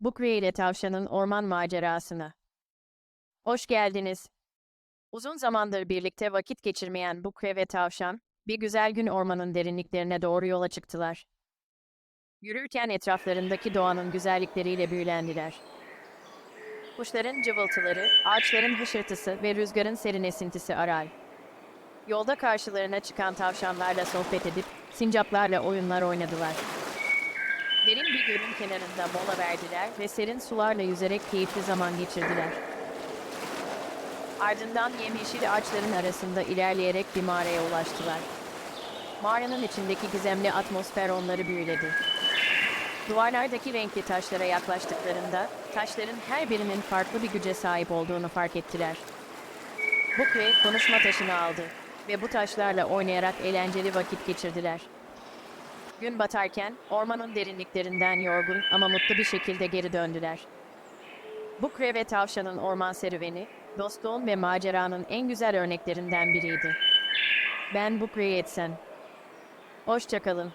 Bukri ile tavşanın orman macerasına. Hoş geldiniz. Uzun zamandır birlikte vakit geçirmeyen Bukri ve tavşan, bir güzel gün ormanın derinliklerine doğru yola çıktılar. Yürürken etraflarındaki doğanın güzellikleriyle büyülendiler. Kuşların cıvıltıları, ağaçların hışırtısı ve rüzgarın serin esintisi arar. Yolda karşılarına çıkan tavşanlarla sohbet edip sincaplarla oyunlar oynadılar. Derin bir gölün kenarında mola verdiler ve serin sularla yüzerek keyifli zaman geçirdiler. Ardından yemyeşil ağaçların arasında ilerleyerek bir mağaraya ulaştılar. Mağaranın içindeki gizemli atmosfer onları büyüledi. Duvarlardaki renkli taşlara yaklaştıklarında taşların her birinin farklı bir güce sahip olduğunu fark ettiler. Bukve konuşma taşını aldı ve bu taşlarla oynayarak eğlenceli vakit geçirdiler. Gün batarken ormanın derinliklerinden yorgun ama mutlu bir şekilde geri döndüler. Bukre ve tavşanın orman serüveni, dostluğun ve maceranın en güzel örneklerinden biriydi. Ben Bukre'yi etsen. Hoşçakalın.